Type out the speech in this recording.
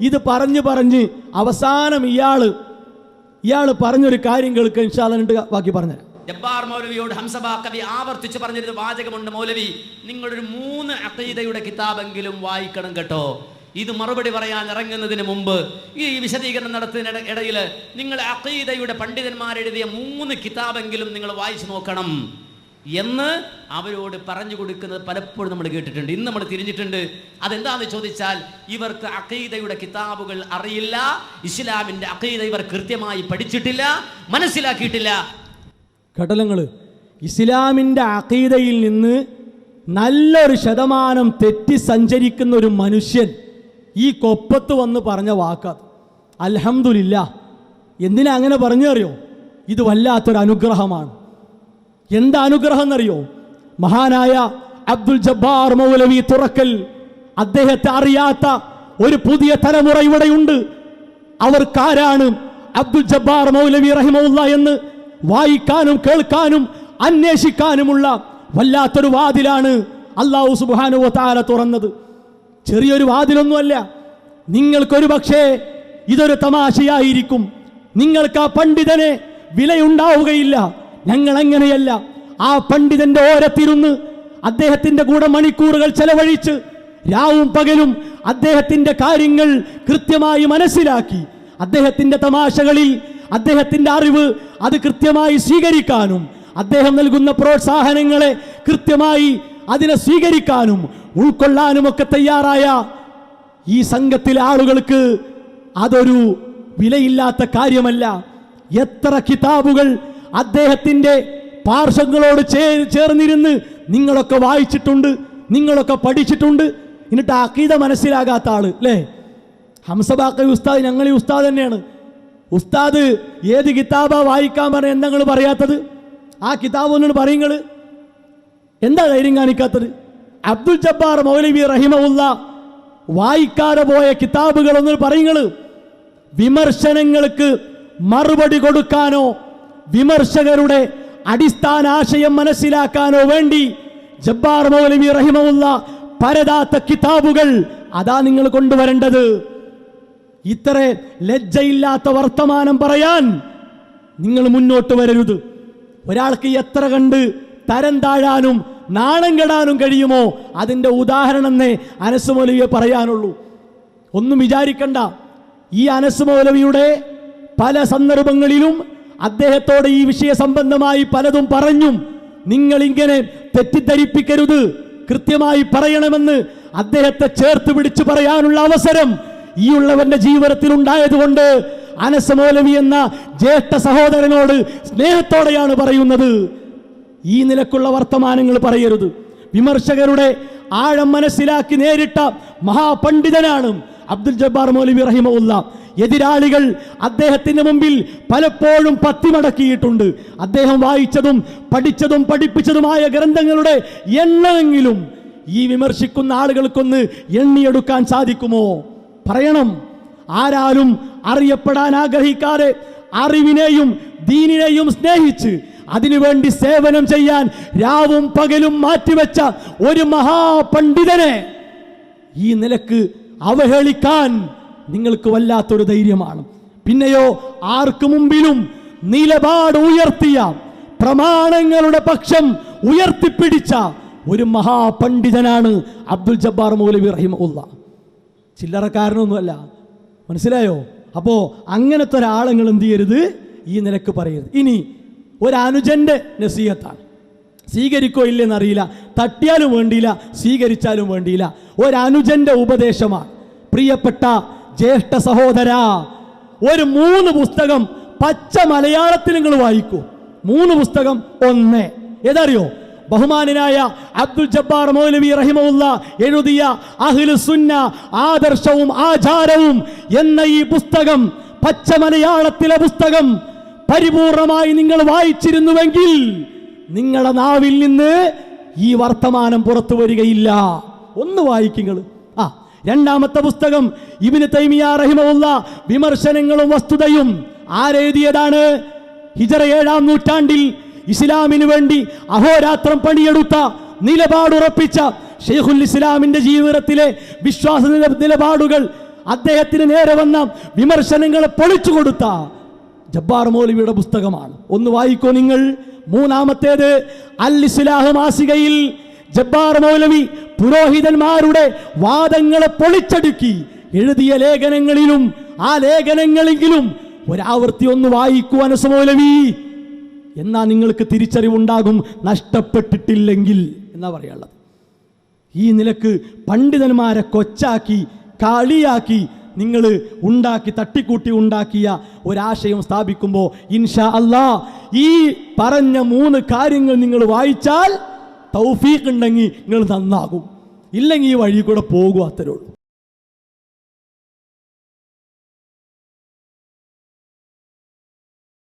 ഇത് പറഞ്ഞു പറഞ്ഞ് അവസാനം ഇയാൾ ഇയാൾ പറഞ്ഞൊരു കാര്യം കേൾക്കുക ബാക്കി പറഞ്ഞു ജബ്ബാർ മൗലവിയോട് ഹംസബാ കവി ആവർത്തിച്ച് പറഞ്ഞൊരു വാചകമുണ്ട് മൗലവി. നിങ്ങളൊരു മൂന്ന് അഖീദയുടെ കിതാബെങ്കിലും വായിക്കണം കേട്ടോ. ഇത് മറുപടി പറയാൻ ഇറങ്ങുന്നതിന് മുമ്പ് ഈ വിശദീകരണം നടത്തുന്ന ഇടയിൽ നിങ്ങൾ അഖീദയുടെ പണ്ഡിതന്മാരെഴുതിയ മൂന്ന് കിതാബെങ്കിലും നിങ്ങൾ വായിച്ചു നോക്കണം. എന്ന് അവരോട് പറഞ്ഞു കൊടുക്കുന്നത് പലപ്പോഴും നമ്മൾ കേട്ടിട്ടുണ്ട്. ഇന്ന് നമ്മൾ തിരിഞ്ഞിട്ടുണ്ട്. അതെന്താണെന്ന് ചോദിച്ചാൽ ഇവർക്ക് അഖീദയുടെ കിതാബുകൾ അറിയില്ല. ഇസ്ലാമിന്റെ അഖീദ ഇവർ കൃത്യമായി പഠിച്ചിട്ടില്ല മനസ്സിലാക്കിയിട്ടില്ല. ഘടകങ്ങൾ ഇസ്ലാമിന്റെ അഖീദയിൽ നിന്ന് നല്ലൊരു ശതമാനം തെറ്റി സഞ്ചരിക്കുന്ന ഒരു മനുഷ്യൻ ഈ കൊപ്പത്ത് വന്ന് പറഞ്ഞ വാക്കാത്. അൽഹംദുലില്ല. എന്തിനാ അങ്ങനെ പറഞ്ഞറിയോ? ഇത് വല്ലാത്തൊരു അനുഗ്രഹമാണ്. എന്താ അനുഗ്രഹം എന്നറിയോ? മഹാനായ അബ്ദുൽ ജബ്ബാർ മൗലവി തുറക്കൽ അദ്ദേഹത്തെ അറിയാത്ത ഒരു പുതിയ തലമുറ ഇവിടെയുണ്ട്. അവർക്കാരാണ് അബ്ദുൽ ജബ്ബാർ മൗലവി റഹിമുല്ല എന്ന് വായിക്കാനും കേൾക്കാനും അന്വേഷിക്കാനുമുള്ള വല്ലാത്തൊരു വാതിലാണ് അള്ളാഹു സുബാനു താര തുറന്നത്. ചെറിയൊരു വാതിലൊന്നുമല്ല. നിങ്ങൾക്കൊരു പക്ഷേ ഇതൊരു തമാശയായിരിക്കും. നിങ്ങൾക്ക് ആ പണ്ഡിതനെ വിലയുണ്ടാവുകയില്ല. ഞങ്ങൾ അങ്ങനെയല്ല ആ പണ്ഡിതന്റെ ഓരത്തിരുന്ന് അദ്ദേഹത്തിന്റെ കൂടെ മണിക്കൂറുകൾ ചെലവഴിച്ച് രാവും പകലും അദ്ദേഹത്തിന്റെ കാര്യങ്ങൾ കൃത്യമായി മനസ്സിലാക്കി. അദ്ദേഹത്തിന്റെ തമാശകളിൽ അദ്ദേഹത്തിന്റെ അറിവ് അത് കൃത്യമായി സ്വീകരിക്കാനും അദ്ദേഹം നൽകുന്ന പ്രോത്സാഹനങ്ങളെ കൃത്യമായി അതിനെ സ്വീകരിക്കാനും ഉൾക്കൊള്ളാനും ഒക്കെ തയ്യാറായ ഈ സംഘത്തിലെ ആളുകൾക്ക് അതൊരു വിലയില്ലാത്ത കാര്യമല്ല. എത്ര കിതാബുകൾ അദ്ദേഹത്തിന്റെ പാർശ്വങ്ങളോട് ചേ- ചേർന്നിരുന്ന് നിങ്ങളൊക്കെ വായിച്ചിട്ടുണ്ട് നിങ്ങളൊക്കെ പഠിച്ചിട്ടുണ്ട്. എന്നിട്ട് അക്കീത മനസ്സിലാകാത്ത ആൾ അല്ലേ ഹംസബാക്ക ഉസ്താദ് ഞങ്ങൾ ഈ ഉസ്താദ് തന്നെയാണ്. ഉസ്താദ് ഏത് കിതാബ വായിക്കാൻ പറഞ്ഞ എന്താ പറയാത്തത്? ആ കിതാബ് ഒന്നും പറയുങ്ങൾ എന്താ ധൈര്യം കാണിക്കാത്തത്? അബ്ദുൽ ജബ്ബാർ മൗലവി റഹിമുള്ള വായിക്കാതെ പോയ കിതാബുകൾ ഒന്ന് പറയുങ്ങൾ വിമർശനങ്ങൾക്ക് മറുപടി കൊടുക്കാനോ വിമർശകരുടെ അടിസ്ഥാന ആശയം മനസ്സിലാക്കാനോ വേണ്ടി ജബ്ബാർ മൗലവി റഹിമുള്ള പരദാത്ത കിതാബുകൾ അതാ നിങ്ങൾ കൊണ്ടുവരേണ്ടത്. ഇത്ര ലജ്ജയില്ലാത്ത വർത്തമാനം പറയാൻ നിങ്ങൾ മുന്നോട്ട് വരരുത്. ഒരാൾക്ക് എത്ര കണ്ട് തരം താഴാനും നാണം കെടാനും കഴിയുമോ അതിന്റെ ഉദാഹരണം എന്നേ അനസ് മൗലവിയെ പറയാനുള്ളൂ. ഒന്നും വിചാരിക്കണ്ട. ഈ അനസ് മൗലവിയുടെ പല സന്ദർഭങ്ങളിലും അദ്ദേഹത്തോട് ഈ വിഷയ സംബന്ധമായി പലതും പറഞ്ഞും. നിങ്ങൾ ഇങ്ങനെ തെറ്റിദ്ധരിപ്പിക്കരുത്. കൃത്യമായി പറയണമെന്ന് അദ്ദേഹത്തെ ചേർത്ത് പിടിച്ചു പറയാനുള്ള അവസരം ഈ ഉള്ളവന്റെ ജീവിതത്തിൽ ഉണ്ടായതുകൊണ്ട് അനസ് മൗലവി എന്ന ജ്യേഷ്ഠ സഹോദരനോട് സ്നേഹത്തോടെയാണ് പറയുന്നത്. ഈ നിലക്കുള്ള വർത്തമാനങ്ങൾ പറയരുത്. വിമർശകരുടെ ആഴം മനസ്സിലാക്കി നേരിട്ട മഹാപണ്ഡിതനാണ് അബ്ദുൽ ജബ്ബാർ മൗലവി റഹിമുല്ല എതിരാളികൾ അദ്ദേഹത്തിന് മുമ്പിൽ പലപ്പോഴും പത്തിമടക്കിയിട്ടുണ്ട്. അദ്ദേഹം വായിച്ചതും പഠിച്ചതും പഠിപ്പിച്ചതുമായ ഗ്രന്ഥങ്ങളുടെ എണ്ണമെങ്കിലും ഈ വിമർശിക്കുന്ന ആളുകൾക്കൊന്ന് എണ്ണിയെടുക്കാൻ സാധിക്കുമോ? പറയണം. ആരാലും അറിയപ്പെടാൻ ആഗ്രഹിക്കാതെ അറിവിനെയും ദീനിനെയും സ്നേഹിച്ച് അതിനുവേണ്ടി സേവനം ചെയ്യാൻ രാവും പകലും മാറ്റിവെച്ച ഒരു മഹാപണ്ഡിതനെ ഈ നിലയ്ക്ക് അവഹേളിക്കാൻ നിങ്ങൾക്ക് വല്ലാത്തൊരു ധൈര്യമാണ്. പിന്നെയോ ആർക്കു മുമ്പിലും നിലപാട് ഉയർത്തിയ പ്രമാണങ്ങളുടെ പക്ഷം ഉയർത്തിപ്പിടിച്ച ഒരു മഹാപണ്ഡിതനാണ് അബ്ദുൽ ജബ്ബാർ മൗലവി റഹിമുല്ല ചില്ലറക്കാരനൊന്നുമല്ല. മനസ്സിലായോ? അപ്പോ അങ്ങനത്തെ ഒരാളങ്ങൾ എന്ത് ചെയ്യരുത്? ഈ നിലയ്ക്ക് പറയരുത്. ഇനി ഒരു അനുജന്റെ നസീഹത്താണ്. സ്വീകരിക്കോ ഇല്ലെന്ന് അറിയില്ല തട്ടിയാലും വേണ്ടിയില്ല സ്വീകരിച്ചാലും വേണ്ടിയില്ല. ഒരനുജന്റെ ഉപദേശമാണ്. പ്രിയപ്പെട്ട ജ്യേഷ്ഠ സഹോദര ഒരു മൂന്ന് പുസ്തകം പച്ച മലയാളത്തിൽ നിങ്ങൾ വായിക്കൂ. മൂന്ന് പുസ്തകം ഒന്ന്. ഏതറിയോ? ബഹുമാനായ അബ്ദുൽ ജബ്ബാർ മൗലവി റഹിമുല്ല എഴുതിയ അഹ്ലു സുന്ന ആദർശവും ആചാരവും എന്ന ഈ പുസ്തകം പച്ച മലയാളത്തിലെ പുസ്തകം പരിപൂർണമായി നിങ്ങൾ വായിച്ചിരുന്നുവെങ്കിൽ നിങ്ങളുടെ നാവിൽ നിന്ന് ഈ വർത്തമാനം പുറത്തു വരികയില്ല. ഒന്ന് വായിക്കുങ്ങൾ ആ രണ്ടാമത്തെ പുസ്തകം ഇബിന് തൈമിയ റഹിമുള്ള വിമർശനങ്ങളും വസ്തുതയും ആരെഴുതിയതാണ്? ഹിജറ ഏഴാം നൂറ്റാണ്ടിൽ ഇസ്ലാമിന് വേണ്ടി അഹോരാത്രം പണിയെടുത്ത നിലപാടുറപ്പിച്ച ഷെയ്ഖുൽ ഇസ്ലാമിന്റെ ജീവിതത്തിലെ വിശ്വാസ നിലപാടുകൾ അദ്ദേഹത്തിന് നേരെ വന്ന വിമർശനങ്ങളെ പൊളിച്ചു കൊടുത്ത ജബ്ബാർ മൗലവിയുടെ പുസ്തകമാണ്. ഒന്ന് വായിക്കോ നിങ്ങൾ. മൂന്നാമത്തേത് അൽ ഇസ്ലാഹ് മാസികയിൽ ജബ്ബാർ മൗലവി പുരോഹിതന്മാരുടെ വാദങ്ങളെ പൊളിച്ചടുക്കി. എഴുതിയ ലേഖനങ്ങളിലും ആ ലേഖനങ്ങളെങ്കിലും ഒരാവർത്തി ഒന്ന് വായിക്കൂ അനസ് മൗലവി. എന്നാ നിങ്ങൾക്ക് തിരിച്ചറിവുണ്ടാകും. നഷ്ടപ്പെട്ടിട്ടില്ലെങ്കിൽ എന്നാ പറയാനുള്ളത്. ഈ നിലയ്ക്ക് പണ്ഡിതന്മാരെ കൊച്ചാക്കി കളിയാക്കി നിങ്ങൾ ഉണ്ടാക്കി തട്ടിക്കൂട്ടി ഉണ്ടാക്കിയ ഒരാശയം സ്ഥാപിക്കുമ്പോൾ ഇൻഷാ അല്ലാ ഈ പറഞ്ഞ മൂന്ന് കാര്യങ്ങൾ നിങ്ങൾ വായിച്ചാൽ തൗഫീഖ് ഉണ്ടെങ്കിൽ നിങ്ങൾ നന്നാകും. ഇല്ലെങ്കിൽ ഈ വഴി കൂടെ പോകും അത്രേ